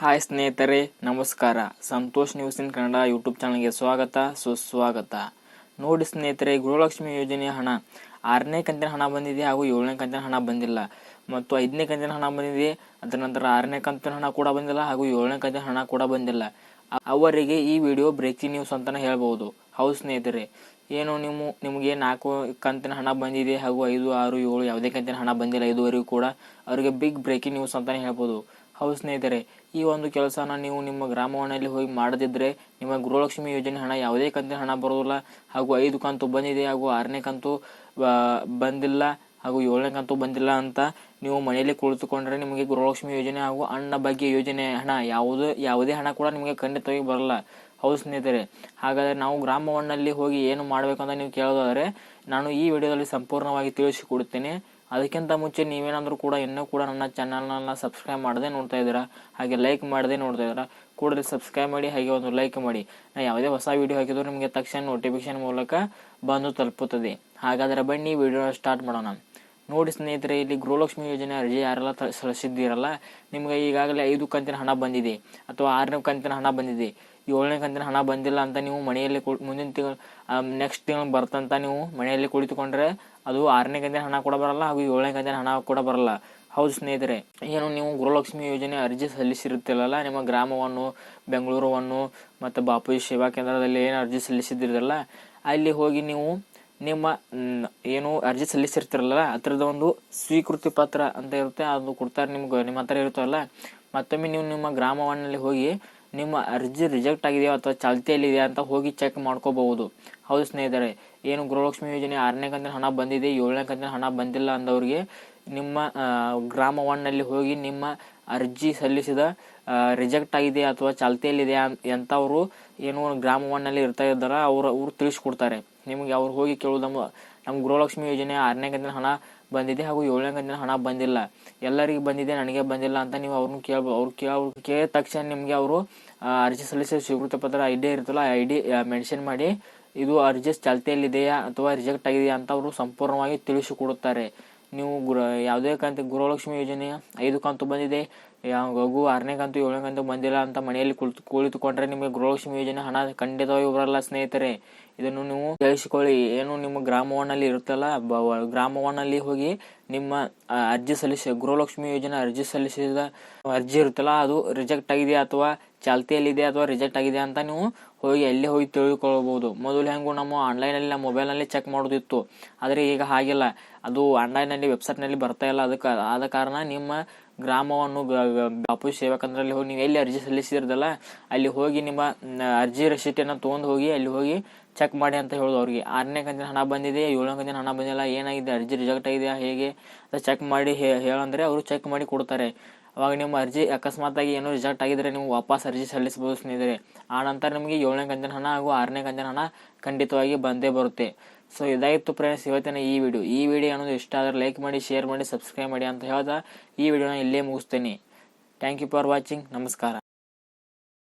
Hi ಸ್ನೇಹಿತರೆ, ನಮಸ್ಕಾರ. Santosh news in Kannada YouTube ಚಾನಲ್ಗೆ ಸ್ವಾಗತ, ಸುಸ್ವಾಗತ. ನೋಡಿ ಸ್ನೇಹಿತರೆ, ಗೃಹಲಕ್ಷ್ಮಿ ಯೋಜನೆಯ ಹಣ. ಆರನೇ ಕಂತಿನ ಹಣ ಬಂದಿದೆ ಹಾಗೂ ಏಳನೇ ಕಂತಿನ ಹಣ ಬಂದಿಲ್ಲ. ಮತ್ತು ಐದನೇ ಕಂತಿನ ಹಣ ಬಂದಿದೆ, ಅದರ ನಂತರ ಆರನೇ ಕಂತಿನ ಹಣ ಕೂಡ ಬಂದಿಲ್ಲ ಹಾಗೂ ಏಳನೇ ಕಂತಿನ ಹಣ ಕೂಡ ಬಂದಿಲ್ಲ. ಅವರಿಗೆ ಈ ವಿಡಿಯೋ ಬ್ರೇಕಿಂಗ್ ನ್ಯೂಸ್ ಅಂತಲೇ ಹೇಳ್ಬೋದು. ಹೌದು ಸ್ನೇಹಿತರೆ, ಏನು ನಿಮ್ಮ, ನಿಮಗೆ ನಾಲ್ಕು ಕಂತಿನ ಹಣ ಬಂದಿದೆ ಹಾಗೂ ಐದು, ಆರು, ಏಳು ಯಾವುದೇ ಕಂತಿನ ಹಣ ಬಂದಿಲ್ಲ ಇದುವರೆಗೂ ಕೂಡ, ಅವರಿಗೆ ಬಿಗ್ ಬ್ರೇಕಿಂಗ್ ನ್ಯೂಸ್ ಅಂತಲೇ ಹೇಳ್ಬೋದು. ಹೌದು ಸ್ನೇಹಿತರೆ, ಈ ಒಂದು ಕೆಲಸನ ನೀವು ನಿಮ್ಮ ಗ್ರಾಮವನ್ನಲ್ಲಿ ಹೋಗಿ ಮಾಡದಿದ್ದರೆ ನಿಮ್ಮ ಗೃಹಲಕ್ಷ್ಮಿ ಯೋಜನೆ ಹಣ, ಯಾವುದೇ ಕಂತಿನ ಹಣ ಬರೋದಿಲ್ಲ. ಹಾಗೂ ಐದು ಕಂತು ಬಂದಿದೆ, ಹಾಗೂ ಆರನೇ ಕಂತು ಬಂದಿಲ್ಲ, ಹಾಗೂ ಏಳನೇ ಕಂತು ಬಂದಿಲ್ಲ ಅಂತ ನೀವು ಮನೆಯಲ್ಲಿ ಕುಳಿತುಕೊಂಡ್ರೆ ನಿಮಗೆ ಗೃಹಲಕ್ಷ್ಮಿ ಯೋಜನೆ ಹಾಗೂ ಅಣ್ಣ ಬಗ್ಗೆ ಯೋಜನೆ ಹಣ, ಯಾವುದು, ಯಾವುದೇ ಹಣ ಕೂಡ ನಿಮಗೆ ಖಂಡಿತವಾಗಿ ಬರಲ್ಲ. ಹೌದು ಸ್ನೇಹಿತರೆ, ಹಾಗಾದರೆ ನಾವು ಗ್ರಾಮವನ್ನಲ್ಲಿ ಹೋಗಿ ಏನು ಮಾಡಬೇಕು ಅಂತ ನೀವು ಕೇಳೋದಾದರೆ, ನಾನು ಈ ವಿಡಿಯೋದಲ್ಲಿ ಸಂಪೂರ್ಣವಾಗಿ ತಿಳಿಸಿಕೊಡುತ್ತೇನೆ. ಅದಕ್ಕಿಂತ ಮುಂಚೆ ನೀವೇನಾದರೂ ಕೂಡ ಇನ್ನೂ ಕೂಡ ನನ್ನ ಚಾನಲ್ನ ಸಬ್ಸ್ಕ್ರೈಬ್ ಮಾಡದೆ ನೋಡ್ತಾ ಇದ್ದೀರಾ? ಹಾಗೆ ಲೈಕ್ ಮಾಡದೆ ನೋಡ್ತಾ ಇದ್ದೀರಾ? ಕೂಡಲೇ ಸಬ್ಸ್ಕ್ರೈಬ್ ಮಾಡಿ, ಹಾಗೆ ಒಂದು ಲೈಕ್ ಮಾಡಿ. ನಾ ಯಾವುದೇ ಹೊಸ ವಿಡಿಯೋ ಹಾಕಿದ್ರು ನಿಮಗೆ ತಕ್ಷಣ ನೋಟಿಫಿಕೇಶನ್ ಮೂಲಕ ಬಂದು ತಲುಪುತ್ತದೆ. ಹಾಗಾದರೆ ಬನ್ನಿ ವಿಡಿಯೋ ಸ್ಟಾರ್ಟ್ ಮಾಡೋಣ. ನೋಡಿ ಸ್ನೇಹಿತರೆ, ಇಲ್ಲಿ ಗೃಹಲಕ್ಷ್ಮಿ ಯೋಜನೆ ಅರ್ಜಿ ಯಾರೆಲ್ಲ ಸಲ್ಲಿಸಿದ್ದೀರಲ್ಲ? ನಿಮಗೆ ಈಗಾಗಲೇ ಐದು ಕಂತಿನ ಹಣ ಬಂದಿದೆ. ಅಥವಾ ಆರನೇ ಕಂತಿನ ಹಣ ಬಂದಿದೆ. ಏಳನೇ ಕಂತಿನ ಹಣ ಬಂದಿಲ್ಲ ಅಂತ ನೀವು ಮನೆಯಲ್ಲಿ ಮುಂದಿನ ತಿಂಗಳು ನೆಕ್ಸ್ಟ್ ತಿಂಗಳು ಬರ್ತಂತ ನೀವು ಮನೆಯಲ್ಲಿ ಕುಳಿತುಕೊಂಡ್ರೆ ಅದು ಆರನೇ ಕಂತಿನ ಹಣ ಕೂಡ ಬರಲ್ಲ ಹಾಗೂ ಏಳನೇ ಕಂತಿನ ಹಣ ಕೂಡ ಬರಲ್ಲ. ಹೌದು ಸ್ನೇಹಿತರೆ, ಏನು ನೀವು ಗೃಹಲಕ್ಷ್ಮಿ ಯೋಜನೆ ಅರ್ಜಿ ಸಲ್ಲಿಸಿರುತ್ತಿರಲ್ಲ ನಿಮ್ಮ ಗ್ರಾಮವನ್ನು, ಬೆಂಗಳೂರುವನ್ನು ಮತ್ತು ಬಾಪೂಜಿ ಸೇವಾ ಕೇಂದ್ರದಲ್ಲಿ ಏನು ಅರ್ಜಿ ಸಲ್ಲಿಸಿದ್ದಿರಲ್ಲ? ಅಲ್ಲಿ ಹೋಗಿ ನೀವು ನಿಮ್ಮ ಏನು ಅರ್ಜಿ ಸಲ್ಲಿಸಿರ್ತಿರಲ್ಲ? ಅದರದ ಒಂದು ಸ್ವೀಕೃತಿ ಪತ್ರ ಅಂತ ಇರುತ್ತೆ, ಅದು ಕೊಡ್ತಾರೆ ನಿಮ್ಗೆ, ನಿಮ್ಮ ಹತ್ರ ಇರುತ್ತಲ್ಲ? ಮತ್ತೊಮ್ಮೆ ನೀವು ನಿಮ್ಮ ಗ್ರಾಮವನ್ನಲ್ಲಿ ಹೋಗಿ ನಿಮ್ಮ ಅರ್ಜಿ ರಿಜೆಕ್ಟ್ ಆಗಿದೆಯೋ ಅಥವಾ ಚಾಲ್ತಿಯಲ್ಲಿದೆಯಾ ಅಂತ ಹೋಗಿ ಚೆಕ್ ಮಾಡ್ಕೋಬಹುದು. ಹೌದು ಸ್ನೇಹಿತರೆ, ಏನು ಗೃಹಲಕ್ಷ್ಮಿ ಯೋಜನೆ ಆರನೇ ಕಂತಿನ ಹಣ ಬಂದಿದೆ, ಏಳನೇ ಕಂತಿನ ಹಣ ಬಂದಿಲ್ಲ ಅಂದವರಿಗೆ ನಿಮ್ಮ ಗ್ರಾಮ ಒನ್ನಲ್ಲಿ ಹೋಗಿ ನಿಮ್ಮ ಅರ್ಜಿ ಸಲ್ಲಿಸಿದ ರಿಜೆಕ್ಟ್ ಆಗಿದೆ ಅಥವಾ ಚಾಲ್ತಿಯಲ್ಲಿದೆ ಎಂಥವರು ಏನು ಗ್ರಾಮ ಒನ್ನಲ್ಲಿ ಇರ್ತಾ ಇದ್ದಾರ, ಅವರು, ಅವ್ರು ತಿಳಿಸ್ಕೊಡ್ತಾರೆ. ನಿಮಗೆ ಅವ್ರು ಹೋಗಿ ಕೇಳೋದು ನಮ್ಮ ನಮ್ಮ ಗೃಹಲಕ್ಷ್ಮಿ ಯೋಜನೆ ಆರನೇ ಕಂತಿನ ಹಣ ಬಂದಿದೆ ಹಾಗೂ ಏಳನೇ ಕಂತಿನ ಹಣ ಬಂದಿಲ್ಲ. ಎಲ್ಲರಿಗೂ ಬಂದಿದೆ, ನನಗೆ ಬಂದಿಲ್ಲ ಅಂತ ನೀವು ಅವ್ರನ್ನ ಕೇಳ್ಬೋದು ಅವ್ರು ಕೇಳ ಕೇಳಿದ ತಕ್ಷಣ ನಿಮಗೆ ಅವರು ಅರ್ಜಿ ಸಲ್ಲಿಸಿದ ಸ್ವೀಕೃತಿ ಪತ್ರ ಐ ಡಿ ಇರುತ್ತಲ್ಲ ಐ ಡಿ ಮೆನ್ಷನ್ ಮಾಡಿ ಇದು ಅರ್ಜಿ ಚಾಲ್ತಿಯಲ್ಲಿದೆಯಾ ಅಥವಾ ರಿಜೆಕ್ಟ್ ಆಗಿದೆಯಾ ಅಂತ ಅವರು ಸಂಪೂರ್ಣವಾಗಿ ತಿಳಿಸಿಕೊಡುತ್ತಾರೆ. ನೀವು ಗುರು, ಯಾವುದೇ ಕಂತು, ಗೃಹಲಕ್ಷ್ಮಿ ಯೋಜನೆಯ ಐದು ಕಂತು ಬಂದಿದೆ. ಹಾಗೂ ಆರನೇ ಕಂತು, ಏಳನೇ ಕಂತು ಬಂದಿಲ್ಲ ಅಂತ ಮನೆಯಲ್ಲಿ ಕುಳಿತು ಕುಳಿತುಕೊಂಡ್ರೆ ನಿಮಗೆ ಗೃಹಲಕ್ಷ್ಮಿ ಯೋಜನೆ ಹಣ ಖಂಡಿತವಾಗಿ ಬರಲ್ಲ ಸ್ನೇಹಿತರೆ. ಇದನ್ನು ನೀವು ತಿಳಿಸಿಕೊಳ್ಳಿ. ಏನು ನಿಮ್ಮ ಗ್ರಾಮವನ್ನಲ್ಲಿ ಇರುತ್ತಲ್ಲ ಗ್ರಾಮವನ್ನಲ್ಲಿ ಹೋಗಿ ನಿಮ್ಮ ಅರ್ಜಿ ಸಲ್ಲಿಸಿ, ಗೃಹಲಕ್ಷ್ಮಿ ಯೋಜನೆ ಅರ್ಜಿ ಸಲ್ಲಿಸಿದ ಅರ್ಜಿ ಇರುತ್ತಲ್ಲ, ಅದು ರಿಜೆಕ್ಟ್ ಆಗಿದೆ ಅಥವಾ ಚಾಲ್ತಿಯಲ್ಲಿದೆ ಅಥವಾ ರಿಜೆಕ್ಟ್ ಆಗಿದೆ ಅಂತ ನೀವು ಹೋಗಿ ಎಲ್ಲಿ ಹೋಗಿ ತಿಳಿದುಕೊಳ್ಳಬಹುದು ಮೊದಲು ಹೆಂಗು ನಮ್ಮ ಆನ್ಲೈನಲ್ಲಿ, ನಮ್ಮ ಮೊಬೈಲ್ನಲ್ಲಿ ಚೆಕ್ ಮಾಡೋದಿತ್ತು. ಆದರೆ ಈಗ ಹಾಗಿಲ್ಲ. ಅದು ಆನ್ಲೈನಲ್ಲಿ ವೆಬ್ಸೈಟ್ನಲ್ಲಿ ಬರ್ತಾ ಇಲ್ಲ. ಅದಕ್ಕೆ, ಆದ ಕಾರಣ ನಿಮ್ಮ ಗ್ರಾಮವನ್ನು ಬಾಪು ಸೇವಾ ಕೇಂದ್ರದಲ್ಲಿ ಹೋಗಿ ನೀವು ಎಲ್ಲಿ ಅರ್ಜಿ ಸಲ್ಲಿಸಿದ್ರಲ್ಲ, ಅಲ್ಲಿ ಹೋಗಿ ನಿಮ್ಮ ಅರ್ಜಿ ರಶೀಟಿಯನ್ನು ತೊಗೊಂಡು ಹೋಗಿ, ಅಲ್ಲಿ ಹೋಗಿ ಚೆಕ್ ಮಾಡಿ ಅಂತ ಹೇಳೋದು ಅವ್ರಿಗೆ. ಆರನೇ ಕಂತಿನ ಹಣ ಬಂದಿದೆ ಏಳನೇ ಕಂತಿನ ಹಣ ಬಂದಿಲ್ಲ, ಏನಾಗಿದೆ, ಅರ್ಜಿ ರಿಜೆಕ್ಟ್ ಆಗಿದೆಯಾ, ಹೇಗೆ? ಅದು ಚೆಕ್ ಮಾಡಿ ಹೇಳಂದ್ರೆ ಅವರು ಚೆಕ್ ಮಾಡಿ ಕೊಡ್ತಾರೆ. ಅವಾಗ ನಿಮ್ಮ ಅರ್ಜಿ ಅಕಸ್ಮಾತಾಗಿ ಏನೋ ರಿಜೆಕ್ಟ್ ಆಗಿದ್ರೆ ನೀವು ವಾಪಸ್ ಅರ್ಜಿ ಸಲ್ಲಿಸಬಹುದು ಸ್ನೇಹಿತರೆ. ಆ ನಂತರ ನಿಮಗೆ ಏಳನೇ ಕಂತಿನ ಹಣ ಹಾಗೂ ಆರನೇ ಕಂತಿನ ಹಣ ಖಂಡಿತವಾಗಿ ಬಂದೇ ಬರುತ್ತೆ. ಸೊ ಇದಾಯಿತು ಫ್ರೆಂಡ್ಸ್ ಇವತ್ತಿನ ಈ ವಿಡಿಯೋ ಈ ವಿಡಿಯೋ ಅನ್ನೋದು ಇಷ್ಟ ಆದರೆ ಲೈಕ್ ಮಾಡಿ ಶೇರ್ ಮಾಡಿ ಸಬ್ಸ್ಕ್ರೈಬ್ ಮಾಡಿ ಅಂತ ಹೇಳ್ದ ಈ ವಿಡಿಯೋನ ಇಲ್ಲೇ ಮುಗಿಸ್ತೇನೆ. ಥ್ಯಾಂಕ್ ಯು ಫಾರ್ ವಾಚಿಂಗ್ ನಮಸ್ಕಾರ.